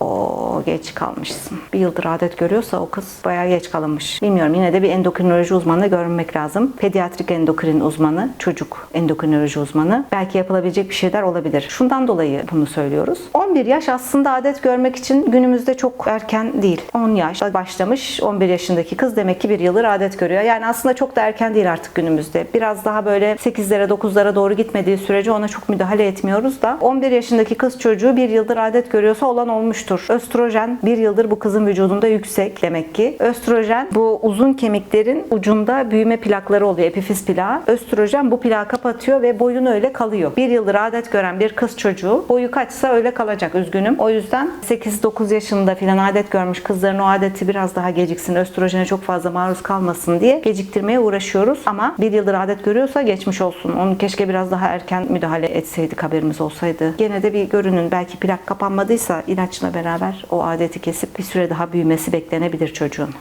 어, O geç kalmışsın. Bir yıldır adet görüyorsa o kız bayağı geç kalınmış. Bilmiyorum yine de bir endokrinoloji uzmanına görünmek lazım. Pediatrik endokrin uzmanı, çocuk endokrinoloji uzmanı. Belki yapılabilecek bir şeyler olabilir. Şundan dolayı bunu söylüyoruz. 11 yaş aslında adet görmek için günümüzde çok erken değil. 10 yaş başlamış 11 yaşındaki kız demek ki bir yıldır adet görüyor. Yani aslında çok da erken değil artık günümüzde. Biraz daha böyle 8'lere 9'lara doğru gitmediği sürece ona çok müdahale etmiyoruz da 11 yaşındaki kız çocuğu bir yıldır adet görüyorsa olan olmuştur. Östrojen bir yıldır bu kızın vücudunda yüksek demek ki. Östrojen bu uzun kemiklerin ucunda büyüme plakları oluyor. Epifiz plağı. Östrojen bu plağı kapatıyor ve boyun öyle kalıyor. Bir yıldır adet gören bir kız çocuğu boyu kaçsa öyle kalacak üzgünüm. O yüzden 8-9 yaşında filan adet görmüş kızların o adeti biraz daha geciksin. Östrojene çok fazla maruz kalmasın diye geciktirmeye uğraşıyoruz. Ama bir yıldır adet görüyorsa geçmiş olsun. Onu keşke biraz daha erken müdahale etseydik haberimiz olsaydı. Gene de bir görünün. Belki plak kapanmadıysa ilaçla beraber adeti kesip bir süre daha büyümesi beklenebilir çocuğun.